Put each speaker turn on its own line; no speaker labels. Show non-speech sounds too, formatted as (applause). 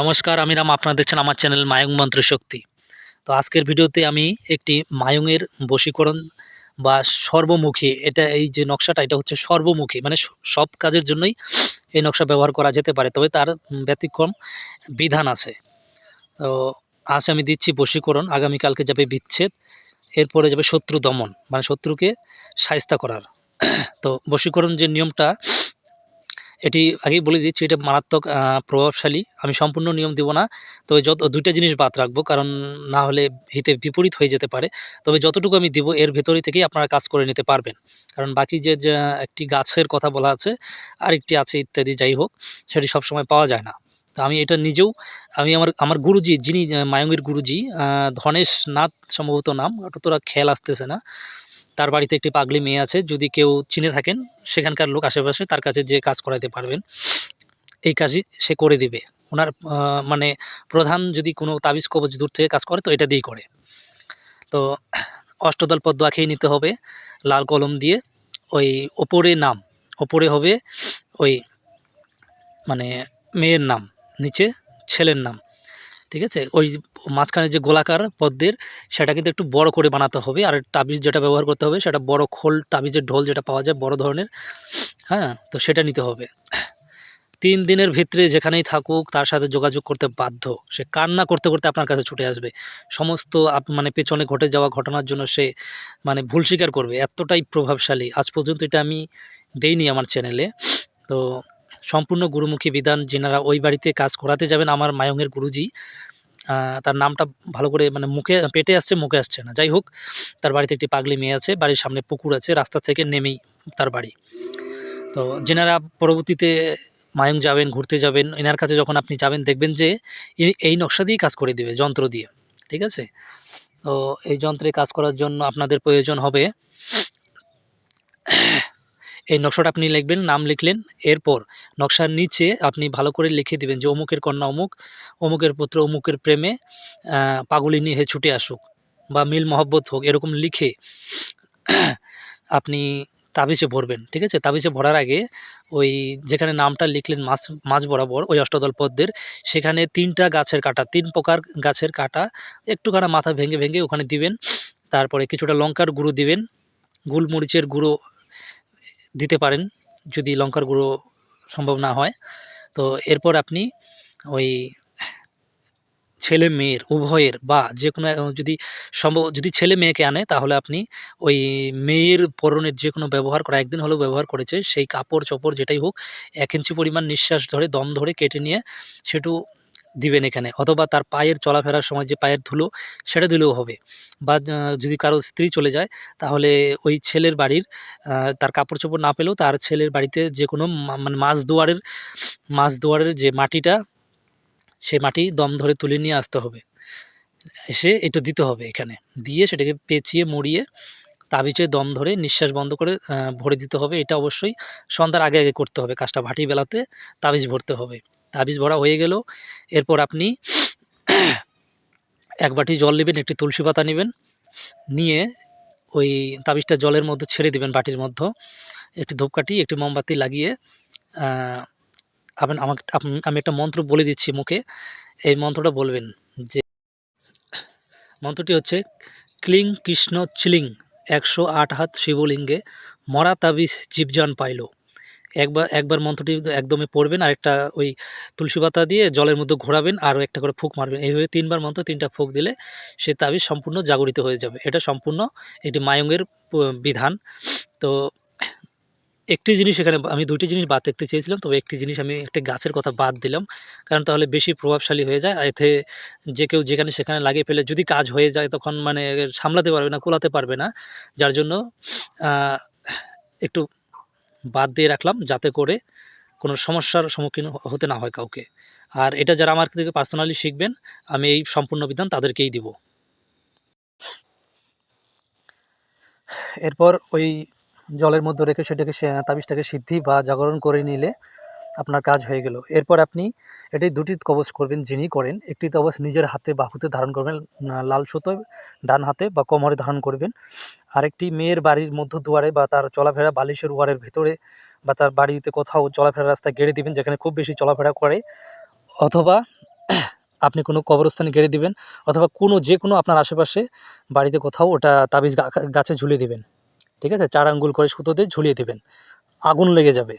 নমস্কার, আমি রাম, আপনারা দেখছেন আমার চ্যানেল মায়ং মন্ত্র শক্তি। তো আজকের ভিডিওতে আমি একটি মায়ংয়ের বশীকরণ বা সর্বমুখী, এটা এই যে নকশাটা, এটা হচ্ছে সর্বমুখী মানে সব কাজের জন্যই এই নকশা ব্যবহার করা যেতে পারে, তবে তার ব্যতিক্রম বিধান আছে। তো আজ আমি দিচ্ছি বশীকরণ, আগামীকালকে যাবে বিচ্ছেদ, এরপরে যাবে শত্রু দমন মানে শত্রুকে সায়স্তা করার। তো বশীকরণ যে নিয়মটা এটি আগেই বলে দিচ্ছি, এটা মারাত্মক প্রভাবশালী। আমি সম্পূর্ণ নিয়ম দেব না, তবে যত, দুইটা জিনিস বাদ রাখব, কারণ না হলে হিতে বিপরীত হয়ে যেতে পারে। তবে যতটুকু আমি দিব, এর ভেতরে থেকেই আপনারা কাজ করে নিতে পারবেন। কারণ বাকি যে একটি গাছের কথা বলা আছে আর একটি আছে ইত্যাদি, যাই হোক, সেটি সবসময় পাওয়া যায় না। তো আমি এটা নিজেও, আমি আমার আমার গুরুজি, যিনি মায়ঙ্গের গুরুজি ধনেশ নাথ সম্ভবত নাম অতটা খেয়াল আসতেছে না। তার বাড়িতে একটি পাগলি মেয়ে আছে, যদি কেউ চিনে থাকেন, সেখানকার লোক আশেপাশে তার কাছে যে কাজ করাতে পারবেন, এই কাজই সে করে দিবে। ওনার মানে প্রধান যদি কোনো তাবিজ কবজ দূর থেকে কাজ করে, তো এটা দিয়েই করে। তো অষ্টদল পদ্ম আঁকিয়ে নিতে হবে, লাল কলম দিয়ে ওই ওপরে নাম, ওপরে হবে ওই মানে মেয়ের নাম, নিচে ছেলের নাম। ঠিক আছে? ওই মাঝখানে যে গোলাকার পদ্মের, সেটা কিন্তু একটু বড় করে বানাতে হবে। আর তাবিজ যেটা ব্যবহার করতে হবে, সেটা বড় খোল তাবিজের ঢোল যেটা পাওয়া যায়, বড় ধরনের হ্যাঁ? তো সেটা নিতে হবে। তিন দিনের ভিতরে যেখানেই থাকুক, তার সাথে যোগাযোগ করতে বাধ্য। সে কান্না করতে করতে আপনার কাছে ছুটে আসবে। সমস্ত আপ- মানে পেছনে ঘটে যাওয়া ঘটনার জন্য সে মানে ভুল স্বীকার করবে। এতটাই প্রভাবশালী। আজ পর্যন্ত এটা আমি দেইনি আমার চ্যানেলে তো সম্পূর্ণ গুরুমুখী বিধান যেনারা ওই বাড়িতে কাজ করাতে যাবেন আমার মায়ঙের গুরুজি। তার নামটা ভালো করে মানে মুখে, পেটে আসছে, মুখে আসছে না। যাই হোক, তার বাড়িতে একটি পাগলি মেয়ে আছে, বাড়ির সামনে পুকুর আছে, রাস্তা থেকে নেমেই তার বাড়ি। তো যেনারা পরবর্তীতে মায়ং যাবেন, ঘুরতে যাবেন, এনার কাছে যখন আপনি যাবেন, দেখবেন যে এই নকশা দিয়েই কাজ করে দিবে, যন্ত্র দিয়ে। ঠিক আছে? তো এই যন্ত্রে কাজ করার জন্য আপনাদের প্রয়োজন হবে এই নকশাটা আপনি লিখবেন, নাম লিখলেন, এরপর নকশার নিচে আপনি ভালো করে লিখে দিবেন যে অমুকের কন্যা অমুক, অমুকের পুত্র অমুকের প্রেমে পাগলিনী হয়ে ছুটে আসুক বা মিল মহব্বত হোক, এরকম লিখে (clears throat) আপনি তাবিজে ভরবেন, ঠিক আছে? তাবিজে ভরার আগে ওই যেখানে নামটা লিখলেন মাছ মাছ বরাবর, ওই অষ্টদল পদ্মের, সেখানে তিনটা গাছের কাটা, তিন প্রকার গাছের কাটা, একটুখানা মাথা ভেঙে ভেঙে ওখানে দিবেন, তারপরে কিছুটা লঙ্কার গুঁড়ো দিবেন, গোলমরিচের গুঁড়ো দিতে পারেন যদি লঙ্কার গুঁড়ো সম্ভব না হয়। তো এরপর আপনি ওই ছেলে মেয়ের, উভয়ের বা যে কোনো যদি সম্ভব যদি ছেলে মেয়েকে আনে, তাহলে আপনি ওই মেয়ের পরনের যে কোনো ব্যবহার করা একদিন হলেও ব্যবহার করেছে, সেই কাপড় চোপড় যেটাই হোক, এক ইঞ্চি পরিমাণ নিঃশ্বাস ধরে দম ধরে কেটে নিয়ে সেটু দিবেন এখানে, অথবা তার পায়ের চলাফেরার সময় যে পায়ের ধুলো, সেটা দিলেও হবে। বা যদি কারও স্ত্রী চলে যায়, তাহলে ওই ছেলের বাড়ির তার কাপড় চোপড় না পেলেও তার ছেলের বাড়িতে যে কোনো মানে মাছ দুয়ারের মাছ দুয়ারের যে মাটিটা সেই মাটি দম ধরে তুলে নিয়ে আসতে হবে। এসে এটা দিতে হবে এখানে। দিয়ে সেটাকে পেঁচিয়ে, মুড়িয়ে, তাবিজে দম ধরে নিঃশ্বাস বন্ধ করে ভরে দিতে হবে। এটা অবশ্যই সন্ধ্যার আগে আগে করতে হবে কাজটা। ভাটি বেলাতে তাবিজ ভরতে হবে। তাবিজ ভরা হয়ে গেল। এরপর আপনি এক বাটি জল নেবেন, একটি তুলসী পাতা নেবেন, নিয়ে ওই তাবিজটা জলের মধ্যে ছেড়ে দিবেন বাটির মধ্যে। একটি ধূপকাঠি, একটি মোমবাতি লাগিয়ে আপনি আমাকে আমি একটা মন্ত্র বলে দিচ্ছি মুখে। এই মন্ত্রটা বলবেন যে, মন্ত্রটি হচ্ছে, ক্লিং কৃষ্ণ চিলিং একশো আট হাত শিবলিঙ্গে মরা তাবিজ জীবজান পাইল। একবার একবার মন্ত্রটি একদমই পড়বেন আর একটা ওই তুলসী পাতা দিয়ে জলের মধ্যে ঘোরাবেন আর একটা করে ফুক মারবেন। এইভাবে তিনবার মন্ত্র তিনটা ফুক দিলে সে তাবিজ সম্পূর্ণ জাগরিত হয়ে যাবে। এটা সম্পূর্ণ একটি মায়ঙ্গের বিধান। তো একটি জিনিস এখানে আমি দুইটি জিনিস বাদ দেখতে চেয়েছিলাম, তবে একটি জিনিস আমি একটি গাছের কথা বাদ দিলাম। কারণ তাহলে বেশি প্রভাবশালী হয়ে যায় এতে যে কেউ যেখানে সেখানে লাগিয়ে ফেলে, যদি কাজ হয়ে যায় তখন মানে সামলাতে পারবে না, কোলাতে পারবে না। যার জন্য একটু বাদ দিয়ে রাখলাম যাতে করে কোনো সমস্যার সম্মুখীন হতে না হয় কাউকে। আর এটা যারা আমার থেকে পার্সোনালি শিখবেন, আমি এই সম্পূর্ণ বিধান তাদেরকেই দিব। এরপর ওই জলের মধ্যে রেখে সেটাকে তাবিজটাকে সিদ্ধি বা জাগরণ করে নিলে আপনার কাজ হয়ে গেল। এরপর আপনি এটি দুটি কবচ করবেন যিনি করেন। একটি কবচ নিজের হাতে বাহুতে ধারণ করবেন লাল সুতোয় ডান হাতে বা কোমরে ধারণ করবেন। আরেকটি মেয়ের বাড়ির মধ্য দুয়ারে বা তার চলাফেরা বালিশের ওয়ারের ভেতরে বা তার বাড়িতে কোথাও চলাফেরা রাস্তায় গেড়ে দিবেন, যেখানে খুব বেশি চলাফেরা করে। অথবা (clears throat) আপনি কোনো কবরস্থানে গেড়ে দিবেন, অথবা কোনো যে কোনো আপনার আশেপাশে বাড়িতে কোথাও ওটা তাবিজ গাছে ঝুলিয়ে দিবেন। ঠিক আছে? চার আঙ্গুল করে সুতো দিয়ে ঝুলিয়ে দিবেন। আগুন লেগে যাবে।